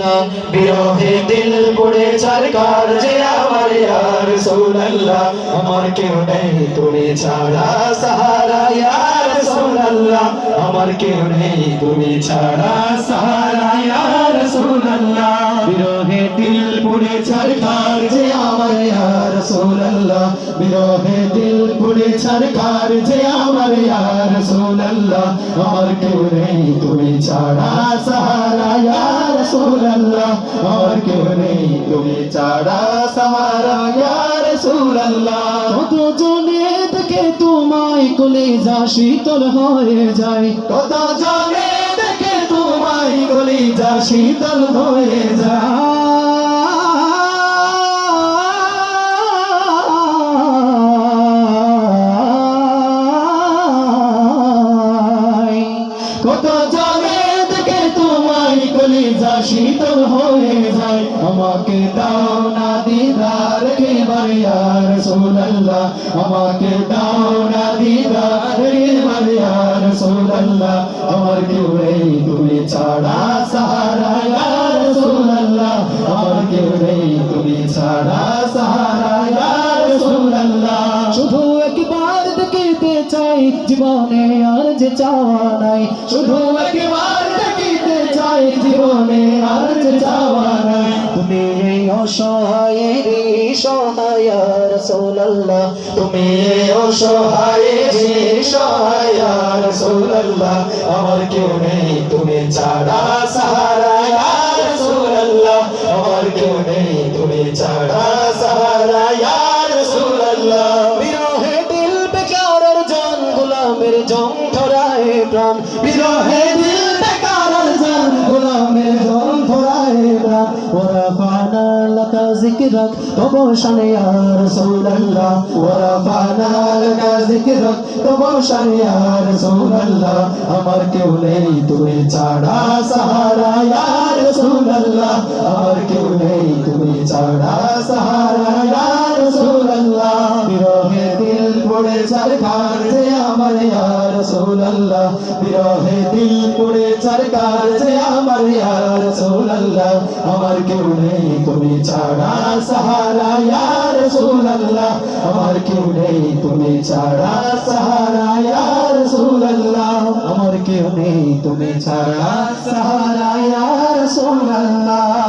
রাসূলুল্লাহ বিরহে দিল পড়ে চারকার যে আমার ইয়া রাসূলুল্লাহ আমার কেউ নেই, তুমি ছাড়া সাহারা ইয়া রাসূলুল্লাহ আমার কেউ নেই, তুমি ছাড়া সাহারা ইয়া রাসূলুল্লাহ বিরহে দিল পড়ে চারকার যে আমার ইয়া রাসূলুল্লাহ বিরহে দিল পড়ে চারকার যে আমার ইয়া রাসূলুল্লাহ আমার কেউ নেই, তুমি ছাড়া সাহারা ইয়া রাসূলুল্লাহ আমার কেউ নেই। তুমি ছাড়া সাহারা ইয়া রাসূলুল্লাহ। কত জনে থেকে তোমায় কোলে যা শীতল হয়ে যায়। কত জনে দেখে তোমায় গলি যা শীতল হয়ে যায়। কত জনে দেখে যা শীতল হয়ে যায়। আমাকে দাও না দিদার কে বারিয়ার সোনাল্লাহ আমাকে দাও না দিদার কে বারিয়ার সোনাল্লাহ আমার কেউ নেই তুমি ছাড়া সাহারা ইয়ার সোনাল্লাহ আমার কেউ নেই তুমি ছাড়া সাহারা ইয়ার সোনাল্লাহ শুধু একবার দেখিতে চাই, জীবনে আর যে চাওয়া নাই। শুধু একবার দেখিতে সহায় সহায় রাসূলুল্লাহ আমার কেউ নেই, তুমি ছাড়া সাহারা রাসূলুল্লাহ আমার কেউ নেই, তুমি ছাড়া সাহারা রাসূলুল্লাহ বিরহে দিল বেকারের জন, গোলামের জং ধরায় প্রাণ। বিরহে দিল ورفعنا لك ذكرك طبوشا يا رسول الله ورفعنا لك ذكرك তবশান ইয়া রাসূলুল্লাহ আমার কেউ নেই তুমি ছাড়া সাহারা ইয়া রাসূলুল্লাহ আমার কেউ নেই তুমি ছাড়া সাহারা সরকার যে আমার ইয়া রাসূলুল্লাহ। বিরহে দিল পড়ে সরকার যে আমার ইয়া রাসূলুল্লাহ। আমার কেউ নেই তুমি ছাড়া সাহারা, ইয়া রাসূলুল্লাহ। আমার কেউ নেই তুমি ছাড়া সাহারা, ইয়া রাসূলুল্লাহ। আমার কেউ নেই তুমি ছাড়া সাহারা, ইয়া রাসূলুল্লাহ।